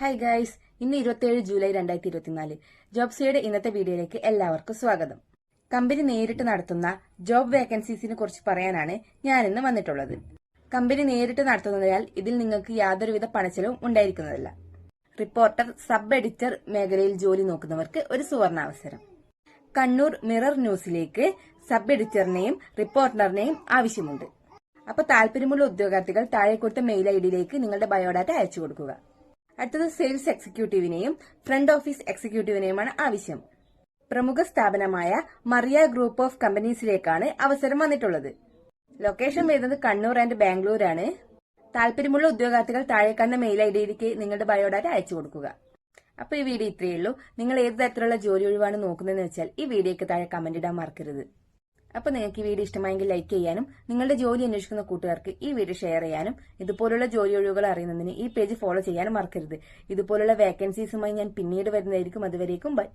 Hi guys ഇന്ന് ഇരുപത്തിയേഴ് July രണ്ടായിരത്തി ഇരുപത്തിനാല് ജോബ്സിയുടെ ഇന്നത്തെ വീഡിയോയിലേക്ക് എല്ലാവർക്കും സ്വാഗതം. കമ്പനി നേരിട്ട് നടത്തുന്ന ജോബ് വേക്കൻസീസിനെ കുറിച്ച് പറയാനാണ് ഞാൻ ഇന്ന് വന്നിട്ടുള്ളത്. കമ്പനി നേരിട്ട് നടത്തുന്നതിനാൽ ഇതിൽ നിങ്ങൾക്ക് യാതൊരുവിധ പണച്ചെലവും ഉണ്ടായിരിക്കുന്നതല്ല. റിപ്പോർട്ടർ സബ് എഡിറ്റർ മേഖലയിൽ ജോലി നോക്കുന്നവർക്ക് ഒരു സുവർണാവസരം. കണ്ണൂർ മിറർ ന്യൂസിലേക്ക് സബ് എഡിറ്ററിനെയും റിപ്പോർട്ടറിനെയും ആവശ്യമുണ്ട്. അപ്പൊ താല്പര്യമുള്ള ഉദ്യോഗാർത്ഥികൾ താഴെ കൊടുത്ത മെയിൽ ഐ ഡിയിലേക്ക് നിങ്ങളുടെ ബയോഡാറ്റ അയച്ചു കൊടുക്കുക. അടുത്തത് സെയിൽസ് എക്സിക്യൂട്ടീവിനെയും ഫ്രണ്ട് ഓഫീസ് എക്സിക്യൂട്ടീവിനെയുമാണ് ആവശ്യം. പ്രമുഖ സ്ഥാപനമായ മറിയ ഗ്രൂപ്പ് ഓഫ് കമ്പനീസിലേക്കാണ് അവസരം വന്നിട്ടുള്ളത്. ലൊക്കേഷൻ വരുന്നത് കണ്ണൂർ ആൻഡ് ബാംഗ്ലൂരാണ്. താല്പര്യമുള്ള ഉദ്യോഗാർത്ഥികൾ താഴെ കണ്ട മെയിൽ ഐ ഡിയിലേക്ക് നിങ്ങളുടെ ബയോഡാറ്റ അയച്ചു കൊടുക്കുക. അപ്പൊ ഈ വീഡിയോ ഇത്രയേ ഉള്ളൂ. നിങ്ങൾ ഏത് തരത്തിലുള്ള ജോലി ഒഴിവാണ് നോക്കുന്നതെന്ന് വെച്ചാൽ ഈ വീഡിയോക്ക് താഴെ കമന്റ് ഇടാൻ മറക്കരുത്. അപ്പൊ നിങ്ങൾക്ക് ഈ വീഡിയോ ഇഷ്ടമായെങ്കിൽ ലൈക്ക് ചെയ്യാനും നിങ്ങളുടെ ജോലി അന്വേഷിക്കുന്ന കൂട്ടുകാർക്ക് ഈ വീഡിയോ ഷെയർ ചെയ്യാനും ഇതുപോലുള്ള ജോലി ഒഴിവുകൾ അറിയുന്നതിന് ഈ പേജ് ഫോളോ ചെയ്യാനും മറക്കരുത്. ഇതുപോലുള്ള വേക്കൻസീസുമായി ഞാൻ പിന്നീട് വരുന്നതായിരിക്കും. അതുവരേക്കും ബൈ